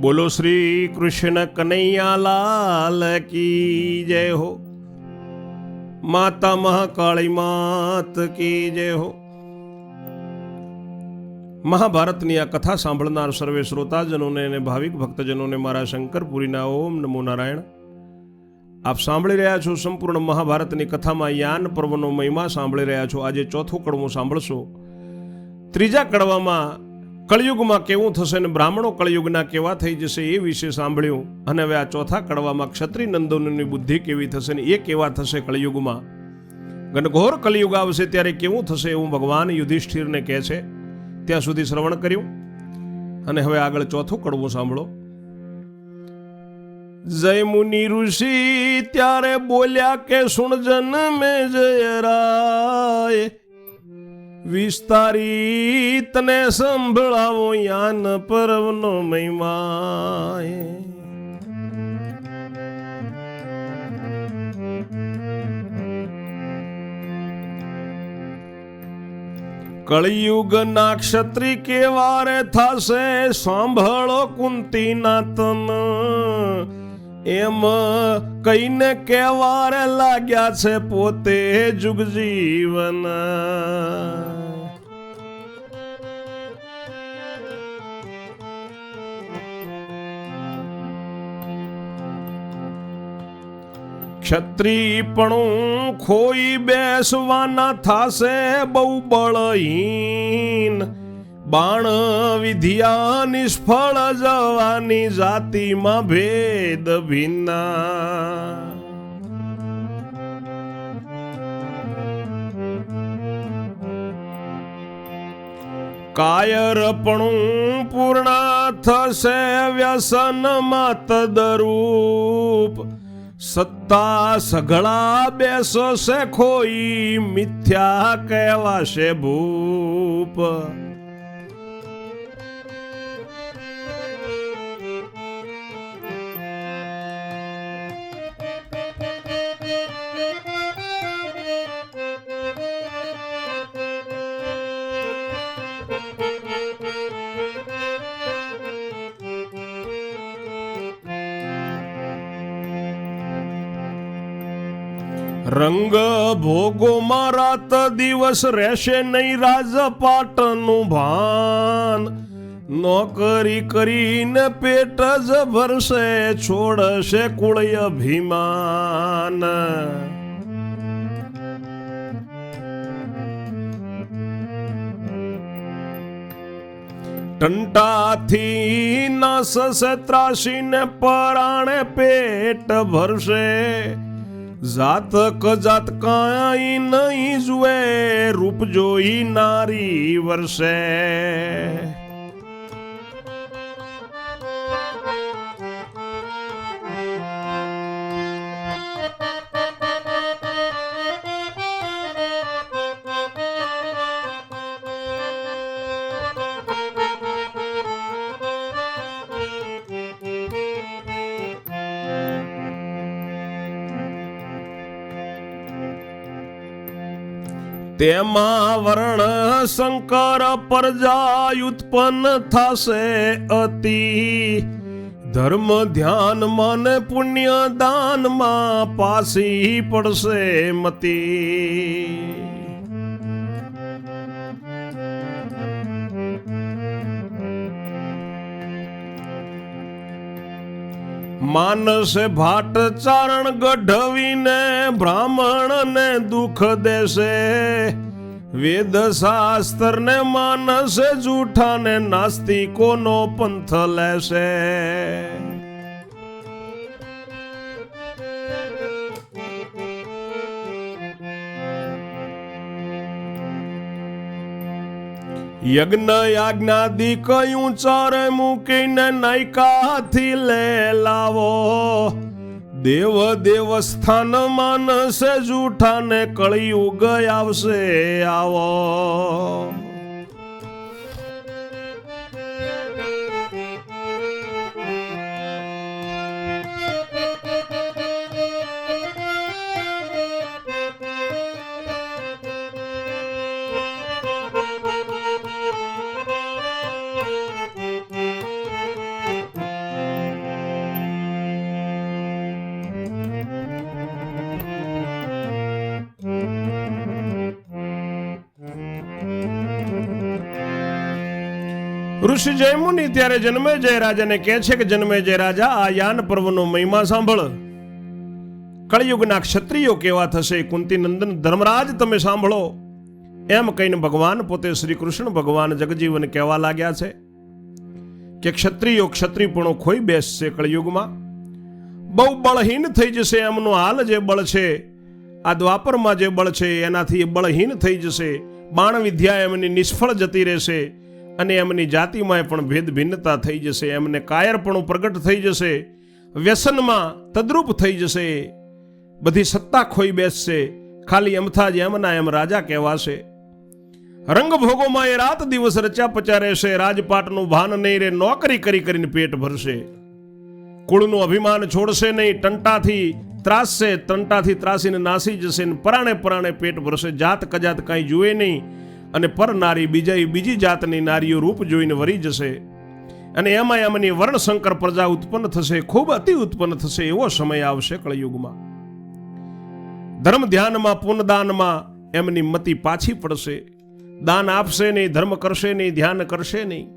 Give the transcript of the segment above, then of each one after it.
બોલો શ્રી કૃષ્ણ કનૈયા લાલ કી જય હો. માતા મહાકાળી માત કી જય હો. મહાભારતની આ કથા સાંભળનાર સર્વે શ્રોતાજનોને અને ભાવિક ભક્તજનોને મારા શંકરપુરીના ઓમ નમો નારાયણ. આપ સાંભળી રહ્યા છો સંપૂર્ણ મહાભારતની કથામાં યાન પર્વનો મહિમા સાંભળી રહ્યા છો. આજે ચોથો કડવો સાંભળશો. ત્રીજા કડવામાં કળયુગમાં કેવું થશે ને બ્રાહ્મણો કળયુગના કેવા થઈ જશે એ વિશે સાંભળ્યું. અને હવે આ ચોથા કડવામાં ક્ષત્રિય નંદનની બુદ્ધિ કેવી થશે ને એ કેવા થશે કળયુગમાં? ઘનઘોર કળયુગ આવશે ત્યારે કેવું થશે એવું ભગવાન યુધિષ્ઠિરને કહે છે. ત્યાં સુધી શ્રવણ કર્યું. અને હવે આગળ ચોથું કડવું સાંભળો. જય મુનિ ઋષિ, ત્યારે બોલ્યા કે સુણજન મેં જય રાય. વિસ્તારી તને સંભળાવો યાન પર્વનો મહિમા કળિયુગ ના ક્ષત્રિ કેવારે થશે, સાંભળો કુંતી તન એમ કઈને કેવારે લાગ્યા છે પોતે જુગ જીવન ક્ષત્રિયપણું ખોઈ બેસવાના થાશે બહુ બળહીન. બાણ વિધિયા નિષ્ફળ જવાની જાતિમાં ભેદ ભિન્ના. કાયરપણું પૂર્ણ થશે વ્યસન માત દરૂપ સત્તા સઘળા બેસો છે ખોઈ મિથ્યા કહેવાશે ભૂપ. રંગ ભોગો રાત દિવસ રહેશે નહીં રાજપાટનું ભાન. નોકરી કરીને પેટ જ ભરશે, છોડશે કુળ અભિમાન. ટંટાથી નસશે ત્રાસીને પરાણે પેટ ભરશે. જાતક જાત કાંઈ નહીં જુએ રૂપ જોઈ નારી વર્ષે તેમાં વર્ણ શંકર પરજા ઉત્પન્ન થશે અતિ. ધર્મ ધ્યાન મન પુણ્ય દાનમાં પાસી પડશે મતી. માનસ ભાટ ચારણ ગઢવીને બ્રાહ્મણને દુઃખ દેશે. વેદ શાસ્ત્રને માનસે જૂઠાને નાસ્તિકોનો પંથ લેશે. યજ્ઞ યાજ્ઞાદિ કયું ચર મૂકીને નાયકાથી લે લાવો. દેવ દેવસ્થાન માનસે જૂઠાને કળિયુગ આવશે આવો. ઋષિ જય મુનિ, ત્યારે જન્મે જય રાજાને કહે છે કે જન્મે જય રાજા આ યાન પર્વનો મહિમા સાંભળ. કળિયુગના ક્ષત્રિયો કેવા થશે? કુંતી નંદન ધર્મરાજ, તમે સાંભળો. એમ કહીને ભગવાન પોતે શ્રી કૃષ્ણ ભગવાન જગજીવન કહેવા લાગ્યા છે કે ક્ષત્રિયો ક્ષત્રિપણો ખોઈ બેસશે કળિયુગમાં. બહુ બળહીન થઈ જશે એમનો હાલ જે બળ છે, આ દ્વાપરમાં જે બળ છે, એનાથી બળહીન થઈ જશે. બાણ વિદ્યા એમની નિષ્ફળ જતી રહેશે. અને એમની જાતિમાં પણ ભેદ ભિન્નતા થઈ જશે, એમને કાયરપણું પ્રગટ થઈ જશે, વ્યસનમાં તદ્રુપ થઈ જશે, બધી સત્તા ખોઈ બેસશે, ખાલી એમથા જ એમના એમ રાજા કહેવાશે. રંગભોગોમાં એ રાત દિવસ રચ્યા પચા રહેશે, રાજપાટનું ભાન નહીં રે, નોકરી કરી કરીને પેટ ભરશે. કુળનું અભિમાન છોડશે નહીં, ટંટાથી ત્રાસશે, ટંટાથી ત્રાસીને નાસી જશે ને પરાણે પરાણે પેટ ભરશે, જાત કજાત કાંઈ જુએ નહીં અને પર નારી બીજા બીજી જાતની નારીઓ રૂપ જોઈને વરી જશે. અને એમાં એમની વર્ણશંકર પ્રજા ઉત્પન્ન થશે, ખૂબ અતિ ઉત્પન્ન થશે એવો સમય આવશે કળયુગમાં. ધર્મ ધ્યાનમાં પુનદાનમાં એમની મતિ પાછી પડશે. દાન આપશે નહીં, ધર્મ કરશે નહીં, ધ્યાન કરશે નહીં.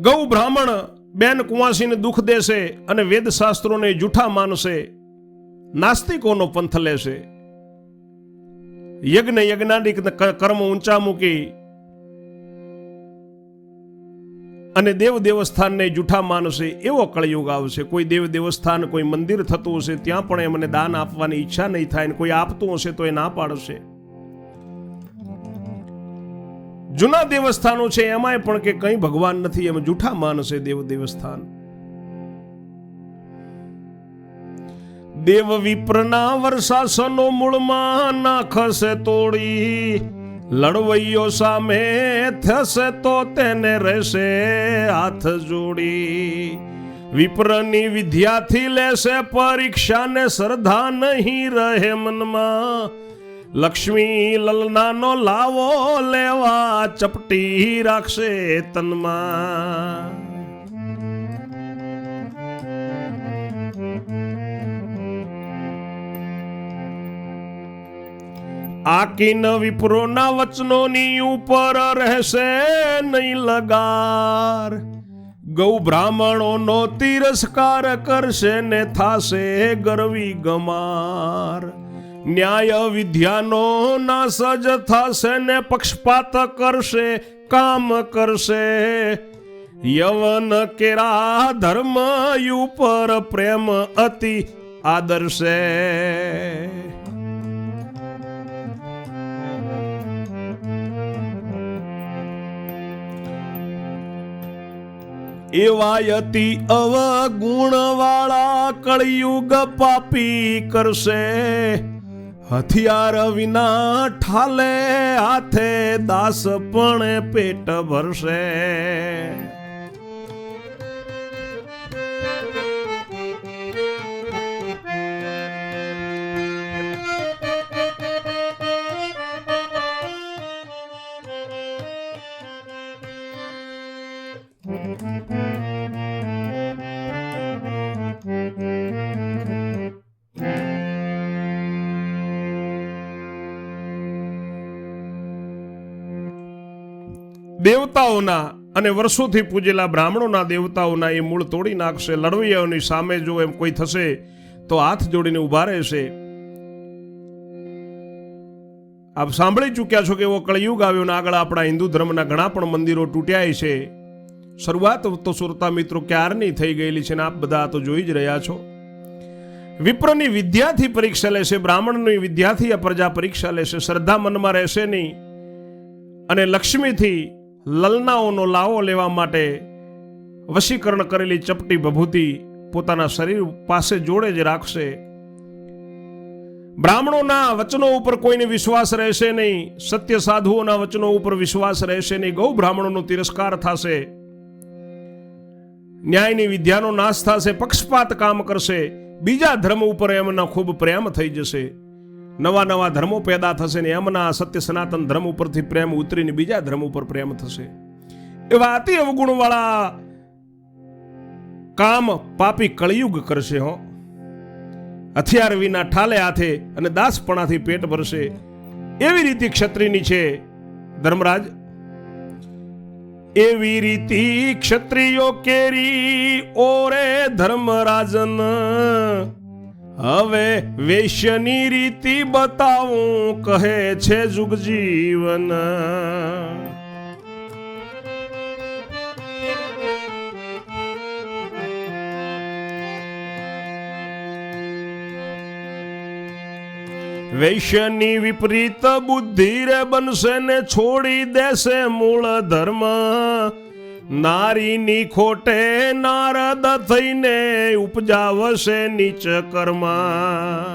ગૌ બ્રાહ્મણ બેન કુંવાસીને દુઃખ દેશે અને વેદ શાસ્ત્રોને જૂઠા માનશે. નાસ્તિકોનો પંથ લેશે. યજ્ઞ યજ્ઞાનિક કર્મ ઊંચા મૂકી અને દેવ દેવસ્થાનને જૂઠા માનશે એવો કળયુગ આવશે. કોઈ દેવ દેવસ્થાન, કોઈ મંદિર થતું હશે, ત્યાં પણ એમને દાન આપવાની ઈચ્છા નહીં થાય કોઈ આપતું હશે તો એ ના પાડશે. જૂના દેવસ્થાનો છે એમાંય પણ કે કંઈ ભગવાન નથી, એમ જૂઠા માનશે દેવ દેવસ્થાન. દેવ વિપ્રના વર્ષાસનો મૂળમાં નાખશે તોડી. લડવૈયો સામે થશે તો તેને રહેશે હાથ જોડી. વિપ્રની વિદ્યાથી લેશે પરીક્ષાને શ્રદ્ધા નહીં રહે મનમાં. લક્ષ્મી લલનાનો લાવો લેવા ચપટી રાખશે તનમાં. આકીન વિપ્રોના વચનોની ઉપર રહેશે નહીં લગાર. ગૌ બ્રાહ્મણોનો તિરસ્કાર કરશે ને થાશે ગરવી ગમાર. ન્યાય વિદ્યાનો નાશ જ ને પક્ષપાત કરશે, કામ કરશે. યવન કેરા ધર્મ ઉપર પ્રેમ અતિ આદર્શે. એવા અવગુણવાળા અવગુણ વાળા કળિયુગ પાપી કરશે. હથિયાર વિના ઠાલે હાથે દાસ પણ પેટ ભરશે. દેવતાઓના અને વર્ષોથી પૂજેલા બ્રાહ્મણોના દેવતાઓના એ મૂળ તોડી નાખશે, લડવૈયાઓની સામે જો એમ કોઈ થશે, તો હાથ જોડીને ઊભા રહેશે. આપ સાંભળી ચૂક્યા છો કે એવો કળિયુગ આવ્યો ને આગળ આપણા હિન્દુ ધર્મના ઘણા પણ મંદિરો તૂટ્યા છે. શરૂઆત તો સુરતા મિત્રો ક્યારની થઈ ગયેલી છે ને આપ બધા તો જોઈ જ રહ્યા છો. વિપ્રની વિદ્યાથી પરીક્ષા લેશે, બ્રાહ્મણની વિદ્યાથી આ પ્રજા પરીક્ષા લેશે, શ્રદ્ધા મનમાં રહેશે નહીં. અને લક્ષ્મીથી લલનાઓનો લાવો લેવા માટે વશીકરણ કરેલી ચપટી ભભૂતિ પોતાના શરીર પાસે જોડે જ રાખશે. બ્રાહ્મણોના વચનો ઉપર કોઈને વિશ્વાસ રહેશે નહીં, સત્ય સાધુઓના વચનો ઉપર વિશ્વાસ રહેશે નહીં, ગૌ બ્રાહ્મણોનો તિરસ્કાર થશે. ન્યાયની વિદ્યાનો નાશ થશે, પક્ષપાત કામ કરશે, બીજા ધર્મ ઉપર એમના ખૂબ પ્રેમ થઈ જશે. નવા નવા ધર્મો પેદા થશે ને એમના સત્ય સનાતન ધર્મ ઉપરથી પ્રેમ ઉતરીને બીજા ધર્મ ઉપર પ્રેમ થશે. એવા અતિ અવગુણવાળા કામ પાપી કળિયુગ કરશે હો. હથિયાર વિના ઠાલે હાથે અને દાસપણાથી પેટ ભરશે. એવી રીતે ક્ષત્રિયની છે ધર્મરાજ. એવી રીતિ ક્ષત્રિયો કેરી ઓરે ધર્મરાજન. હવે વેશ્યની રીતિ બતાવું, કહે છે જુગ જીવન વૈશ્યની વિપરીત બુદ્ધિ રે બનશે ને છોડી દેશે મૂળ ધર્મ. નારીની ખોટે નારદ થઈને ઉપજાવશે નીચ કર્મા.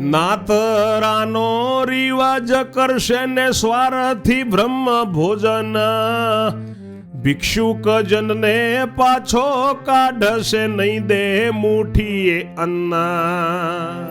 નાતરાનો રિવાજ કરશે ને સ્વાર્થી બ્રહ્મ ભોજન. ભિક્ષુક જનને પાછો કાઢશે નહીં દે મુઠીએ અન્ના.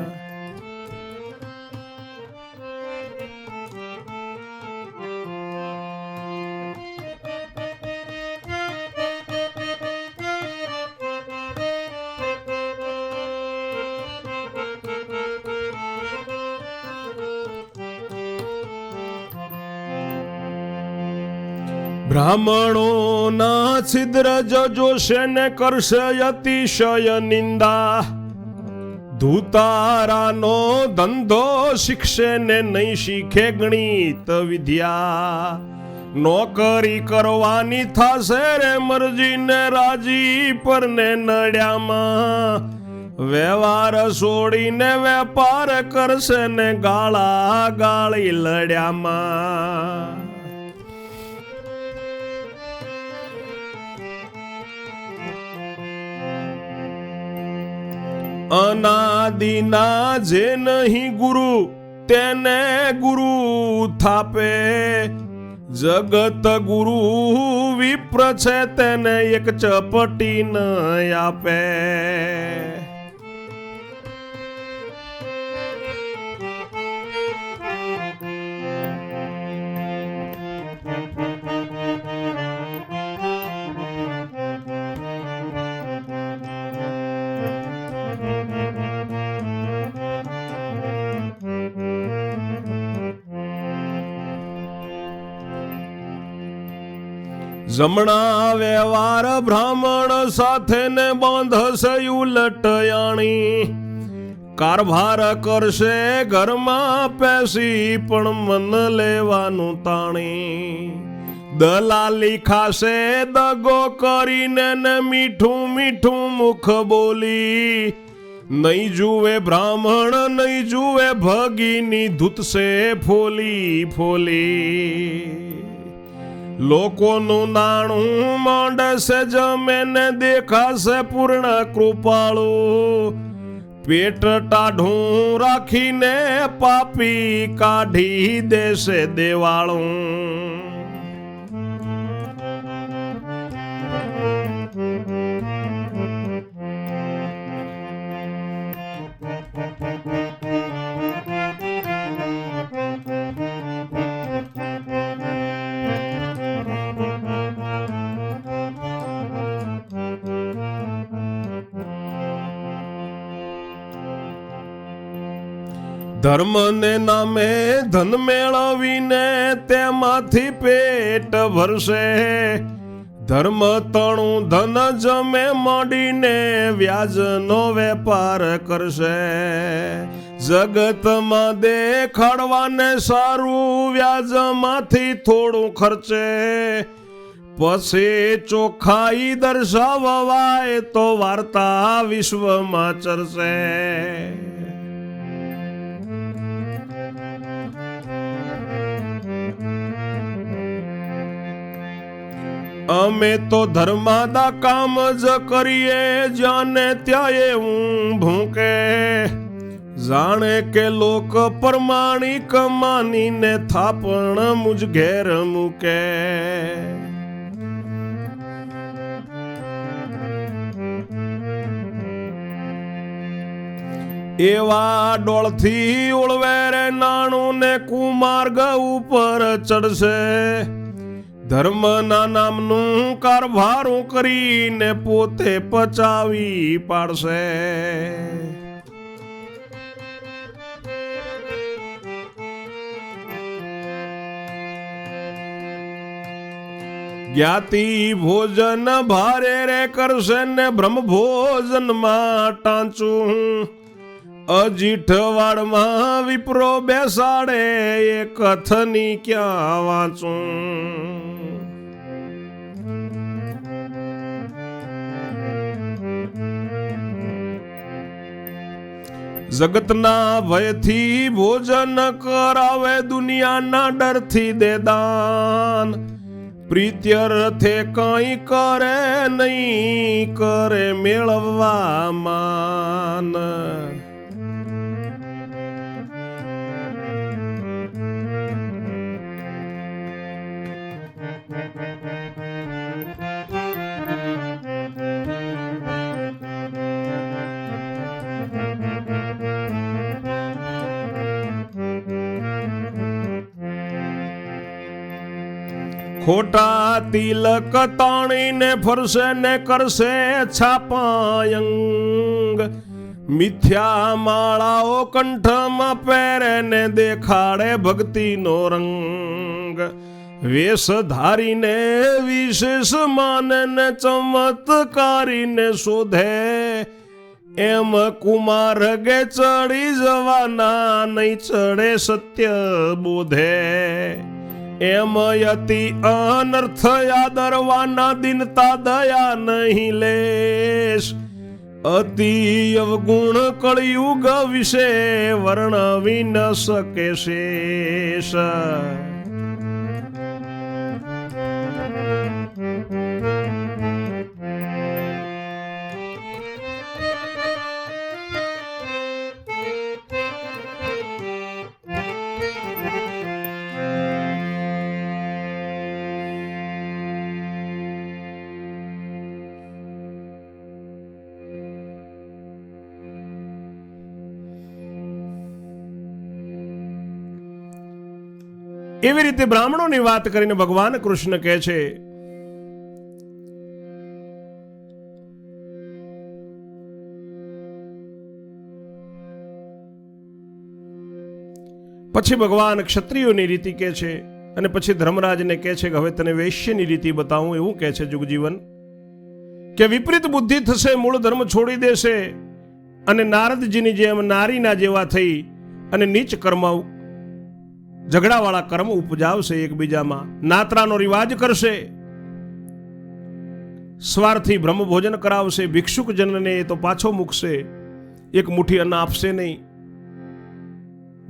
બ્રાહ્મણો ના છિદ્ર જોશે ને કરશે અતિશય નિંદા? ધૂતારાનો ધંધો શીખશે ને નહીં શીખે ગણિત વિદ્યા? નોકરી કરવાની થશે રે મરજીને રાજી પર ને નડ્યામાં? વ્યવહાર છોડીને વેપાર કરશે ને ગાળા ગાળી લડ્યામાં? અનાદિના જે નહીં ગુરુ, તેને ગુરુ થાપે. જગત ગુરુ વિપ્ર છે, તેને એક ચપટી ન આપે. જમણા વ્યવહાર બ્રાહ્મણ સાથે ને બાંધશે ઉલટયાણી કારભાર કરશે ઘરમાં પેસી પણ મન લેવાનું તાણી. દલાલી ખાશે દગો કરીને ને મીઠું મીઠું મુખ બોલી. નહીં જુએ બ્રાહ્મણ, નહીં જુએ ભગીની ધૂતશે ફોલી ફોલી. લોકોનું નાણું માંડશે જમે ને દેખાશે પૂર્ણ કૃપાળું. પેટ ટાઢું રાખીને પાપી કાઢી દેશે દેવાળું. ધર્મને નામે ધન મેળવીને તેમાંથી પેટ ભરશે. ધર્મ તણું ધન જમે માંડીને વ્યાજનો વેપાર કરશે. જગતમાં દેખાડવાને સારું વ્યાજમાંથી થોડું ખર્ચે. પછી ચોખ્ખાઈ દર્શાવવાય તો વાર્તા વિશ્વમાં ચરશે. અમે તો ધર્માદા કામ જ કરીએ, જાને ત્યાં એવું ભૂકે. જાણે કે લોક પ્રમાણિક માનીને થાપણ મુજ ઘેર મૂકે. એવા ડોળથી ઓળવે રે નાણું ને કુમાર્ગ ઉપર ચડશે. ધર્મના નામનું કારભારું કરીને પોતે પચાવી પાડશે. જ્ઞાતિ ભોજન ભારે રે કરશે ને બ્રહ્મ ભોજનમાં ટાંચું. અજીઠવાડમાં વિપ્રો બેસાડે એ કથની ક્યાં વાંચું? જગતના ભયથી ભોજન કરાવે દુનિયાના ડરથી દે દાન પ્રીત્યર્થે કઈ કરે નહીં, કરે મેળવવા માન. ખોટા તિલક તાણીને ફરશે ને કરશે છાપાયંગ. મિથ્યા માળાઓ કંઠમાં પહેરે ને દેખાડે ભક્તિનો રંગ. વેશ ધારીને વિશેષ માનને ચમત્કારીને શોધે. એમ કુમાર ગે ચડી જવાના, નહીં ચડે સત્ય બોધે. એમ અતિ અનર્થ આદરવાના દિનતા દયા નહીં લેશ. અતિ અવગુણ કળિયુગ વિશે વર્ણવી ન શકે શેષ. એવી રીતે બ્રાહ્મણોની વાત કરીને ભગવાન કૃષ્ણ કહે છે, પછી ભગવાન ક્ષત્રિયોની રીતિ કહે છે અને પછી ધર્મરાજને કહે છે કે હવે તને વૈશ્યની રીતિ બતાવું, એવું કહે છે જુગજીવન. કે વિપરીત બુદ્ધિ થશે, મૂળ ધર્મ છોડી દેશે અને નારદજીની જેમ નારીના જેવા થઈ અને નીચ કર્મ ઝઘડાવાળા કર્મ ઉપજાવશે એકબીજામાં. નાતરાનો રિવાજ કરશે. સ્વાર્થી બ્રહ્મ ભોજન કરાવશે. ભિક્ષુક જનને એ તો પાછો મૂકશે. એક મુઠ્ઠી અન્ન આપશે નહીં.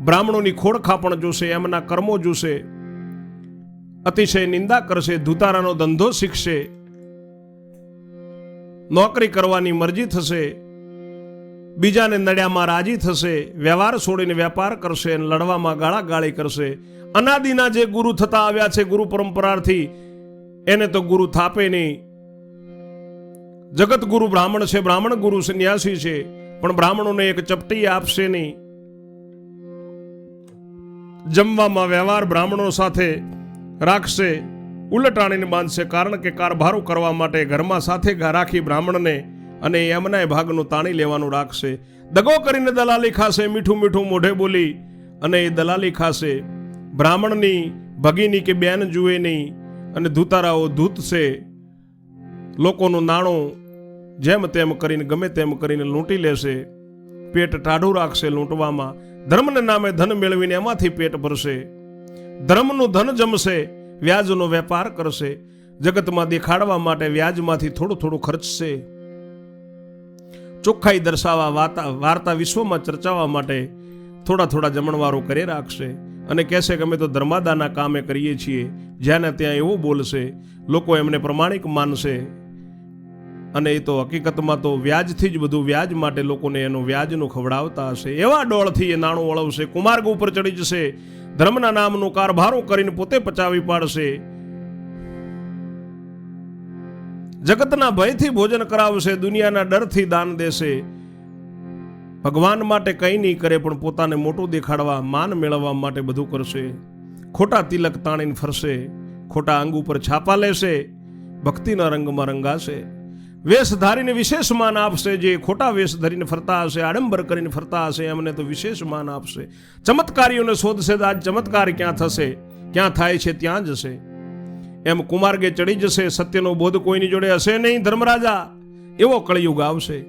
બ્રાહ્મણોની ખોડખા પણ જોશે, એમના કર્મો જોશે. અતિશય નિંદા કરશે, ધુતારાનો ધંધો શીખશે. નોકરી કરવાની મરજી થશે. બીજાને નડ્યામાં રાજી થશે, વ્યવહાર છોડીને વેપાર કરશે અને લડવામાં ગાળા ગાળી કરશે. અનાદિના જે ગુરુ થતા આવ્યા છે ગુરુ પરંપરાથી, એને તો ગુરુ થાપે નહીં. જગત ગુરુ બ્રાહ્મણ છે, બ્રાહ્મણ ગુરુ સંન્યાસી છે, પણ બ્રાહ્મણોને એક ચપટી આપશે નહીં. જમવામાં વ્યવહાર બ્રાહ્મણો સાથે રાખશે, ઉલટાણીને બાંધશે, કારણ કે કારભારો કરવા માટે ઘરમાં સાથે રાખી બ્રાહ્મણને અને એમનાય ભાગનું તાણી લેવાનું રાખશે. દગો કરીને દલાલી ખાશે, મીઠું મીઠું મોઢે બોલી, અને એ દલાલી ખાશે. બ્રાહ્મણની ભગીની કે બેન જુએ નહીં, અને ધૂતારાઓ ધૂતશે. લોકોનું નાણું જેમ તેમ કરીને, ગમે તેમ કરીને લૂંટી લેશે. પેટ ટાઢું રાખશે લૂંટવામાં. ધર્મને નામે ધન મેળવીને એમાંથી પેટ ભરશે. ધર્મનું ધન જમશે, વ્યાજનો વેપાર કરશે. જગતમાં દેખાડવા માટે વ્યાજમાંથી થોડું થોડું ખર્ચશે. ચોખ્ખાઈ દર્શાવવા વાર્તા વિશ્વમાં ચર્ચાવા માટે થોડા થોડા જમણવારો કરી રાખશે અને કહેશે કે અમે તો ધર્માદાના કામે કરીએ છીએ જ્યાં ત્યાં એવું બોલશે, લોકો એમને પ્રમાણિક માનશે. અને એ તો હકીકતમાં તો વ્યાજથી જ બધું વ્યાજ માટે લોકોને એનું વ્યાજનું ખવડાવતા હશે. એવા ડોળથી એ નાણું વળવશે કુમાર્ગ ઉપર ચડી જશે, ધર્મના નામનું કારભારું કરીને પોતે પચાવી પાડશે. જગતના ભયથી ભોજન કરાવશે, દુનિયાના ડરથી દાન દેશે. ભગવાન માટે કંઈ નહીં કરે, પણ પોતાને મોટું દેખાડવા, માન મેળવવા માટે બધું કરશે. ખોટા તિલક તાણીને ફરશે, ખોટા અંગ ઉપર છાપા લેશે, ભક્તિના રંગમાં રંગાશે. વેશ ધારીને વિશેષ માન આપશે, જે ખોટા વેશ ધરીને ફરતા હશે, આડંબર કરીને ફરતા હશે, એમને તો વિશેષ માન આપશે. ચમત્કારીઓને શોધશે, તો આજ ચમત્કાર ક્યાં થશે? ક્યાં થાય છે? ત્યાં જશે એમ કુમાર્ગે ચડી જશે, સત્યનો બોધ કોઈની જોડે હશે નહીં? ધર્મરાજા, એવો કળિયુગ આવશે.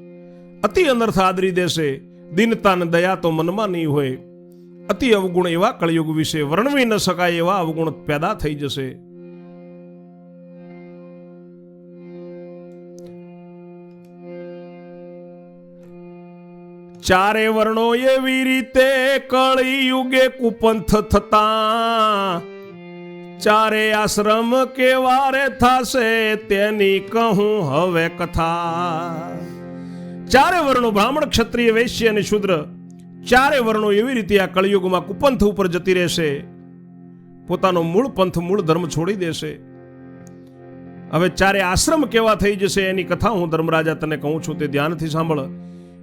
અતિ અનર્થ આદરી દેશે. દિનતાન દયા તો મનમાં નહીં હોય. અતિ અવગુણ એવા કળિયુગ વિશે વર્ણવી ન શકાય એવા અવગુણ પેદા થઈ જશે. ચારે વર્ણો એવી રીતે કળિયુગે કુપંથ થતા. ચારે આશ્રમ કેવારે થાશે તેની કહું હવે કથા. ચારે વર્ણો બ્રાહ્મણ, ક્ષત્રિય, વૈશ્ય અને શુદ્ર, ચારે વર્ણો એવી રીતે આ કળિયુગમાં કુપંથ ઉપર જતી રહેશે. પોતાનો મૂળ પંથ, મૂળ ધર્મ છોડી દેશે. હવે ચારે આશ્રમ કેવા થઈ જશે એની કથા હું ધર્મરાજા તને કહું છું, તે ધ્યાનથી સાંભળ.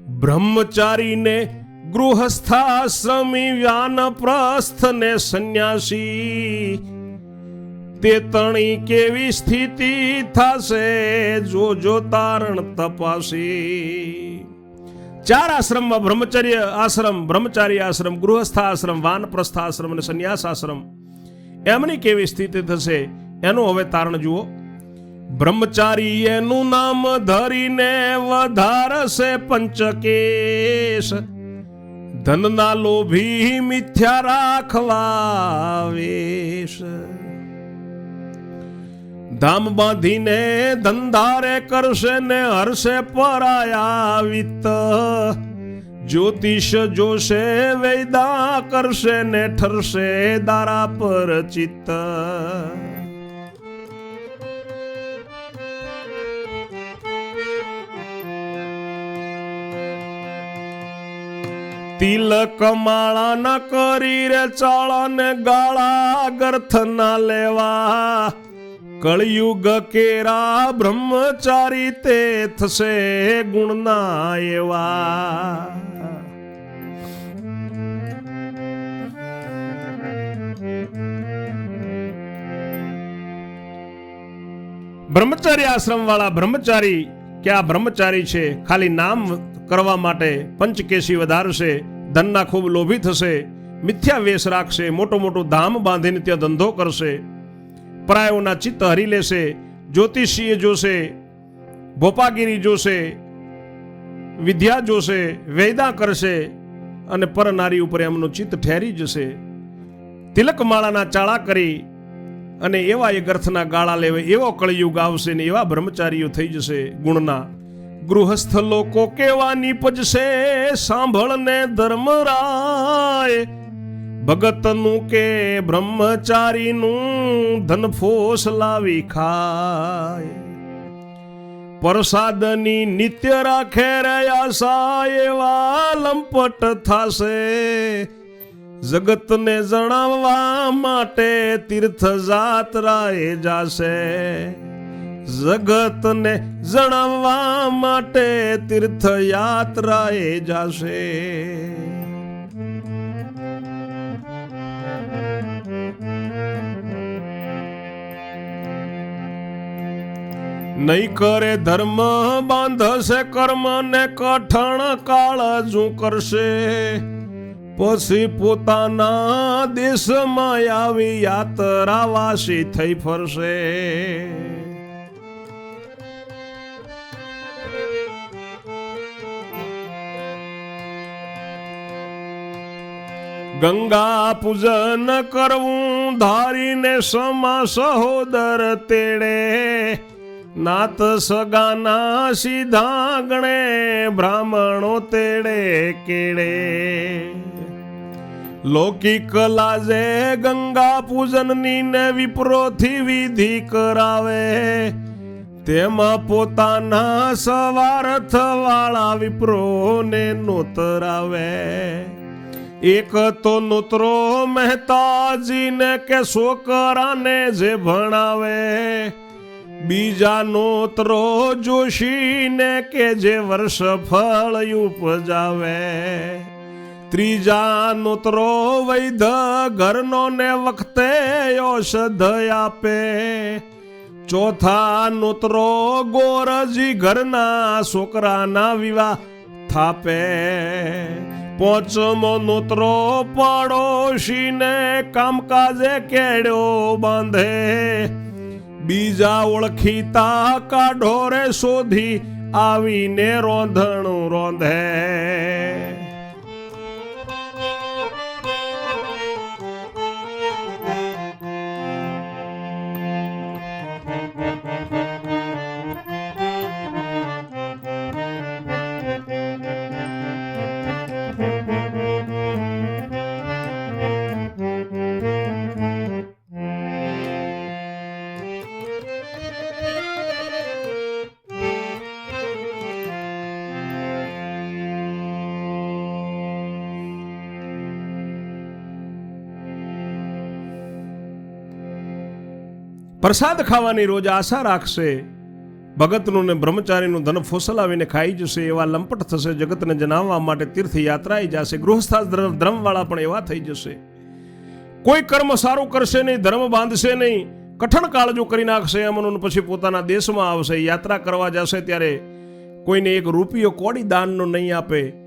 બ્રહ્મચારીને ગૃહસ્થાશ્રમી વ્યાનપ્રસ્થ ને સંન્યાસી તે તણી કેવી સ્થિતિ થશે? જો જો તારણ તપાસી. ચાર આશ્રમમાં બ્રહ્મચર્ય આશ્રમ, બ્રહ્મચારી આશ્રમ, ગૃહસ્થ આશ્રમ, વાનપ્રસ્થ આશ્રમ અને સંન્યાસ આશ્રમ. એમની કેવી સ્થિતિ થશે? એનું હવે તારણ જુઓ. બ્રહ્મચારી એનું નામ ધરીને વધારશે પંચકેશ. ધનના લોભી મિથ્યા રાખવા વેશ. ધામ બાંધીને ધંધારે કરશે ને હરશે પરાયા વિત જ્યોતિષ જોશે, વૈદા કરશે ને ઠરશે દારા પર ચિત્ત. તિલક માળા ન કરી રે ચાળા ને ગાળા ગર્થ ના લેવા. કળિયુગ કેરા બ્રહ્મચારી તે થશે ગુણના એવા. બ્રહ્મચારી આશ્રમ વાળા બ્રહ્મચારી કે બ્રહ્મચારી છે? ખાલી નામ કરવા માટે પંચકેશી વધારશે, ધનના ખૂબ લોભી થશે મિથ્યા વેશ રાખશે, મોટો મોટો ધામ બાંધીને ત્યાં ધંધો કરશે પરાયોના ચિત્ત હરી લેશે, જ્યોતિષીએ જોશે, ભોપાગીરી જોશે, વિદ્યા જોશે, વેદા કરશે અને પરનારી ઉપર એમનું ચિત્ત ઠેરી જશે. તિલકમાળાના ચાળા કરી અને એવા એ ગર્થના ગાળા લેવે, એવો કળિયુગ આવશે ને એવા બ્રહ્મચારીઓ થઈ જશે ગુણના. ગૃહસ્થ લોકો કેવા નીપજશે, સાંભળને ધર્મરાય ભગતનું કે બ્રહ્મચારીનું ધન ફોસ લાવી ખાય. પ્રસાદની નિત્ય રાખે રહ્યા સા એવા લંપટ થાશે. જગતને જણાવવા માટે તીર્થ જાત્રાએ જાશે. જગતને જણાવવા માટે તીર્થયાત્રાએ જાશે. નહીં કરે ધર્મ, બાંધશે કર્મ ને કઠણ કાળજું કરશે. પછી પોતાના દેશમાં આવી યાત્રાવાસી થઈ ફરશે. ગંગા પૂજન કરવું, ધારીને સમા સહોદર તેડે. નાત સગાના સીધા ગણે, બ્રાહ્મણો તેડે કેડે. લૌકિક લાજે ગંગા પૂજનની ને વિપ્રોથી વિધિ કરાવે. તેમાં પોતાના સવારથ વાળા વિપ્રોને નોતરાવે. એક તો નોતરો મહેતાજીને કે છોકરાને જે ભણાવે. બીજા નોતરો જોશીને કે જે વર્ષ ફળ ઉપજાવે. ત્રીજા નોતરો વૈધ ઘરનો ને વખતે ઔષધ આપે. ચોથા નોતરો ગોરજી ઘરના છોકરાના વિવાહ થાપે. પોચમો નોતરો પડોશીને કામકાજે કેડ્યો બાંધે. બીજા ઓળખીતા કાઢોરે શોધી આવીને રોંધણું રોંધે. પ્રસાદ ખાવાની રોજ આશા રાખશે. ભગતનું ને બ્રહ્મચારીનું ધન ફોસલાવીને ખાઈ જશે, એવા લંપટ થશે, જગતને જણાવવા માટે તીર્થયાત્રાએ જશે ગૃહસ્થા ધર્મવાળા પણ એવા થઈ જશે. કોઈ કર્મ સારું કરશે નહીં, ધર્મ બાંધશે નહીં, કઠણ કાળજો કરી નાખશે એમનું પછી પોતાના દેશમાં આવશે, યાત્રા કરવા જશે ત્યારે કોઈને એક રૂપિયો કોડી દાનનો નહીં આપે.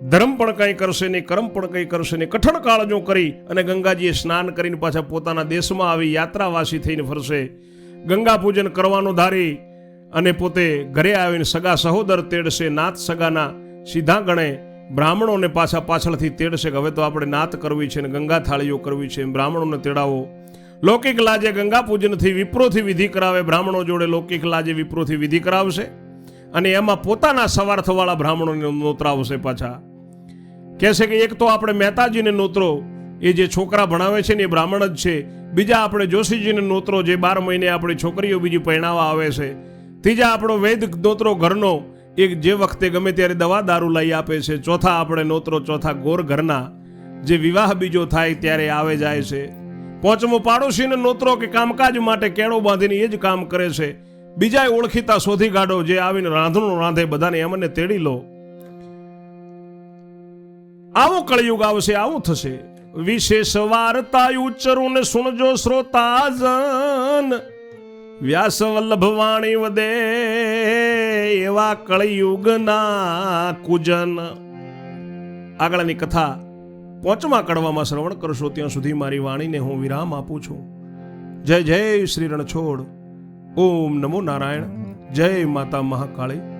ધર્મ પણ કંઈ કરશે નહીં, કર્મ પણ કંઈ કરશે નહીં. કઠણ કાળજો કરી અને ગંગાજીએ સ્નાન કરીને પાછા પોતાના દેશમાં આવી યાત્રાવાસી થઈને ફરશે. ગંગા પૂજન કરવાનું ધારી અને પોતે ઘરે આવીને સગા સહોદર તેડશે નાથ સગાના સીધા ગણે બ્રાહ્મણોને પાછા પાછળથી તેડશે કે હવે તો આપણે નાત કરવી છે ને ગંગા થાળીઓ કરવી છે બ્રાહ્મણોને તેડાવો. લૌકિક લાજે ગંગા પૂજનથી વિપ્રોથી વિધિ કરાવે, બ્રાહ્મણો જોડે લૌકિક લાજે વિપ્રોથી વિધિ કરાવશે અને એમાં પોતાના સવાર્થવાળા બ્રાહ્મણોને નોતરાવશે પાછા. કહેશે કે એક તો આપણે મહેતાજીને નોતરો, એ જે છોકરા ભણાવે છે ને એ બ્રાહ્મણ જ છે. બીજા આપણે જોશીજીને નોતરો, જે બાર મહિને આપણી છોકરીઓ બીજી પહેણાવા આવે છે. ત્રીજા આપણો વૈદ નોતરો ઘરનો, એક જે વખતે ગમે ત્યારે દવા દારૂ લઈ આપે છે. ચોથા આપણે નોતરો, ચોથા ગોર ઘરના, જે વિવાહ બીજો થાય ત્યારે આવે જાય છે. પાંચમો પાડોશીને નોતરો કે કામકાજ માટે કેળો બાંધીને એ જ કામ કરે છે. બીજા ઓળખીતા શોધી કાઢો જે આવીને રાંધણું રાંધે, બધાને એમને તેડી લો. આવો કળયુગ આવશે, આવું થશે. વિશેષ વાર્તા ઉચ્ચરું ને સુણજો શ્રોતાજન. વ્યાસ વલ્લભ વાણી વદે એવા કળયુગના કુજન. આગળની કથા પોચમા કડવામાં શ્રવણ કરશો, ત્યાં સુધી મારી વાણીને હું વિરામ આપું છું. જય જય શ્રી રણછોડ. ઓમ નમો નારાયણ. જય માતા મહાકાળી.